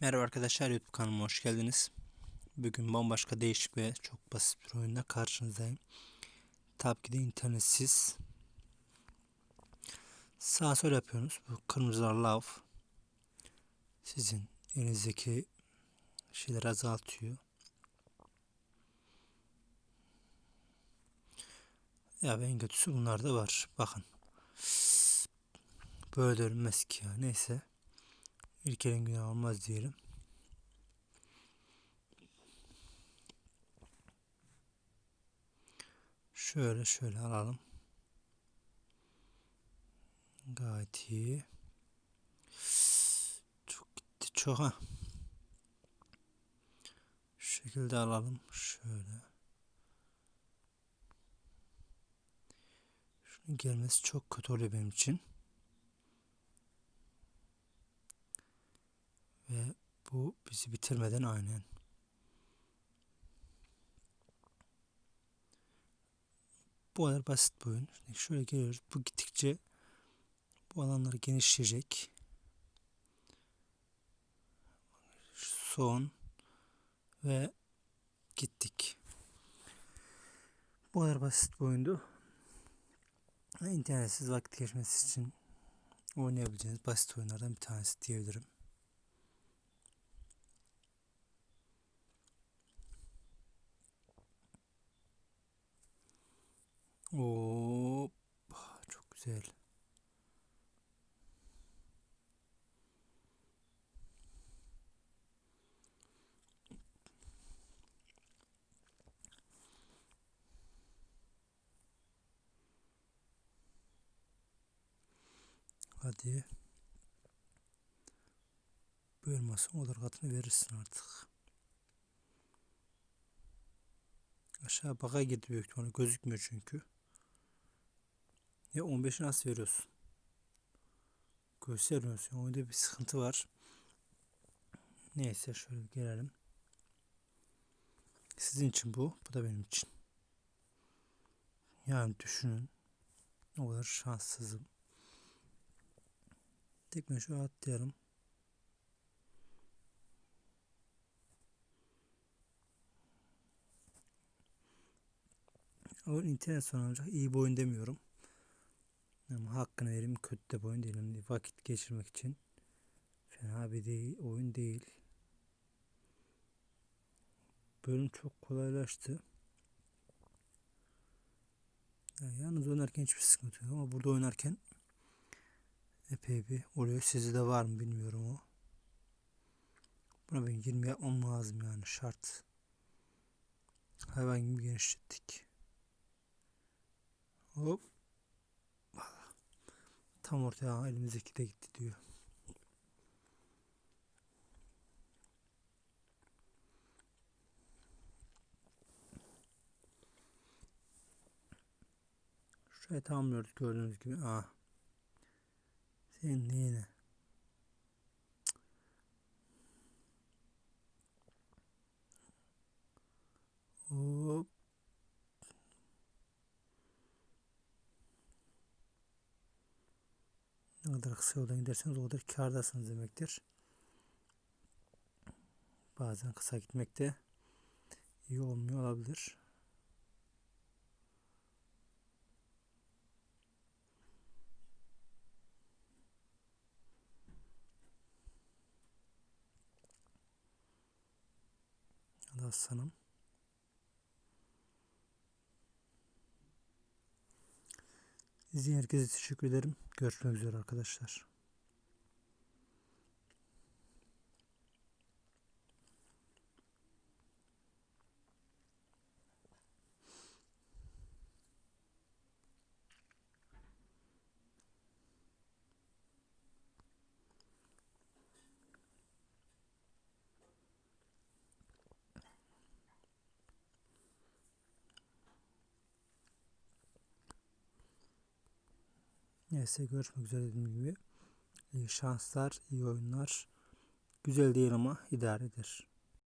Merhaba arkadaşlar YouTube kanalıma hoş geldiniz. Bugün bambaşka değişik ve çok basit bir oyunla karşınızdayım. Tabii ki de internetsiz. Sağ sol yapıyorsunuz. Bu kırmızılar lav. Sizin elinizdeki şeyler azaltıyor. Ya en kötüsü bunlar da var. Bakın. Böyle ölmez ki ya. Neyse. İlk elin günah olmaz diyelim. Şöyle şöyle alalım. Gayet iyi. Çok gitti çok ha. Şu şekilde alalım. Şöyle. Şunun gelmesi çok kötü oluyor benim için. Ve bu bizi bitirmeden aynen. Bu kadar basit bir oyun. Şöyle geliyoruz. Bu gittikçe bu alanlar genişleyecek. Son ve gittik. Bu kadar basit bir oyundu. İnternetsiz vakit geçmesi için oynayabileceğiniz basit oyunlardan bir tanesi diyebilirim. Oo, çok güzel. Hadi. Bu elmasın olur katını verirsin artık. Aşağı baka girdi büyük ihtimalle gözükmüyor çünkü. Ya 15'i nasıl veriyorsun? Gösteriyorsun. Oyunda bir sıkıntı var. Neyse şöyle gelelim. Sizin için bu. Bu da benim için. Yani düşünün. O kadar şanssızım. Tekme şu atlayalım. O internet sonra olacak. İyi bir oyun demiyorum. Hakkını vereyim kötü de bir oyun değil. Yani vakit geçirmek için fena bir değil, oyun değil. Bölüm çok kolaylaştı. Yani yalnız oynarken hiçbir sıkıntı yok ama burada oynarken epey bir oluyor. Sizde de var mı bilmiyorum o. Buna ben 20 yapmam lazım yani şart. Hayvan gibi genişlettik. Hop. Tam ortaya elimizdeki de gitti diyor. Şurayı tamamlıyoruz gördüğünüz gibi. Aa. Senin neyine? Hop. Ne kadar kısa yoldan giderseniz o kadar kârdasınız demektir. Bazen kısa gitmek de iyi olmuyor olabilir. Hadi aslanım. İzleyen herkese teşekkür ederim. Görüşmek üzere arkadaşlar. Neyse görüşmek üzere dediğim gibi. İyi şanslar, iyi oyunlar. Güzel değil ama idare eder.